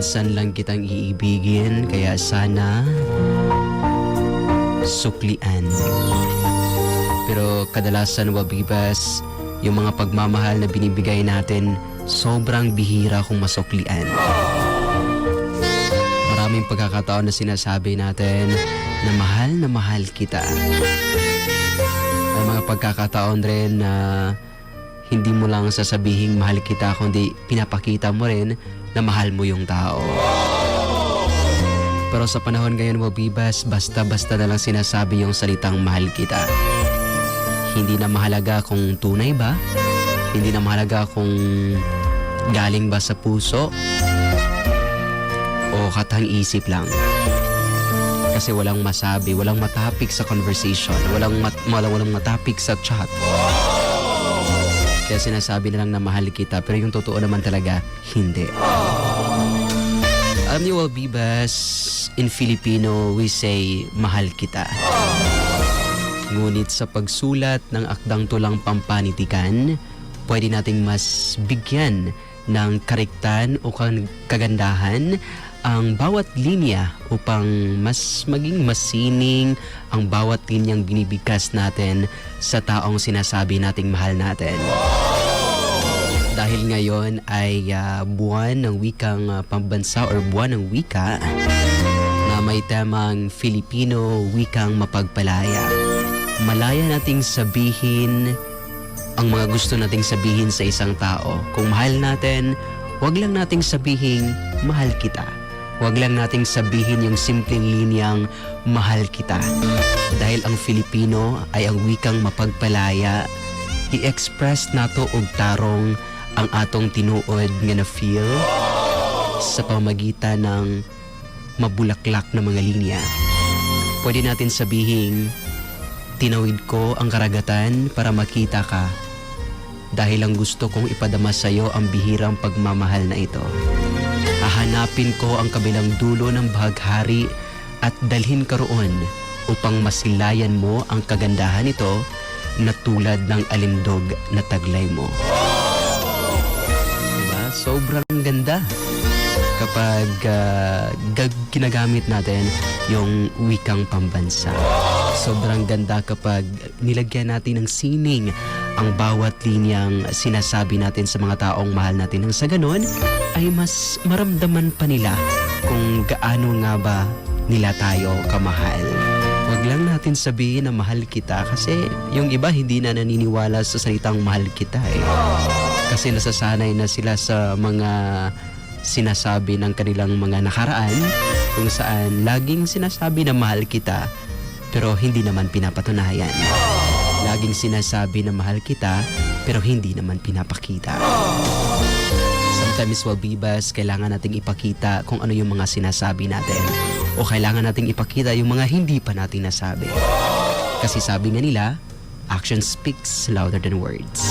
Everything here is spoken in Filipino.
minsan lang kitang iibigin, kaya sana suklian. Pero kadalasan wabibas, yung mga pagmamahal na binibigay natin, sobrang bihira kung masuklian. Maraming pagkakataon na sinasabi natin na mahal na mahal kita. May mga pagkakataon rin na hindi mo lang sasabihing mahal kita, kundi pinapakita mo rin na mahal mo yung tao. Pero sa panahon ngayon mo, Bibas, basta-basta na lang sinasabi yung salitang mahal kita. Hindi na mahalaga kung tunay ba, hindi na mahalaga kung galing ba sa puso, o katang isip lang. Kasi walang masabi, walang matapik sa conversation, walang, mat, walang, walang matapik sa chat. Kaya sinasabi na lang na mahal kita, pero yung totoo naman talaga, hindi. Alam niyo, Bibas, in Filipino, we say, mahal kita. Ngunit sa pagsulat ng akdang tulang pampanitikan, pwede nating mas bigyan ng kariktan o kagandahan ang bawat linya upang mas maging masining ang bawat linyang binibigkas natin sa taong sinasabi nating mahal natin. Dahil ngayon ay ah, buwan ng wikang ah, pambansa or buwan ng wika na may temang Filipino wikang mapagpalaya. Malaya nating sabihin ang mga gusto nating sabihin sa isang tao. Kung mahal natin, wag lang nating sabihin mahal kita. Wag lang nating sabihin yung simpleng linyang mahal kita. Dahil ang Filipino ay ang wikang mapagpalaya, i-express nato og tarong ang atong tinuod nga na feel sa pamagitan ng mabulaklak na mga linya. Pwede natin sabihin, tinawid ko ang karagatan para makita ka dahil ang gusto kong ipadama sa iyo ang bihirang pagmamahal na ito. Hahanapin ko ang kabilang dulo ng bahaghari at dalhin ka roon upang masilayan mo ang kagandahan nito na tulad ng alindog na taglay mo. Diba? Sobrang ganda kapag gag- ginagamit natin yung wikang pambansa. Sobrang ganda kapag nilagyan natin ng sining ang bawat linyang sinasabi natin sa mga taong mahal natin. Nang sa ganon, ay mas maramdaman pa nila kung gaano nga ba nila tayo kamahal. Huwag lang natin sabihin na mahal kita kasi yung iba hindi na naniniwala sa salitang mahal kita eh. Kasi nasasanay na sila sa mga sinasabi ng kanilang mga nakaraan kung saan laging sinasabi na mahal kita pero hindi naman pinapatunayan. Laging sinasabi na mahal kita pero hindi naman pinapakita. Sometimes wabibas, kailangan nating ipakita kung ano yung mga sinasabi natin o kailangan nating ipakita yung mga hindi pa natin nasabi. Kasi sabi nga nila, action speaks louder than words.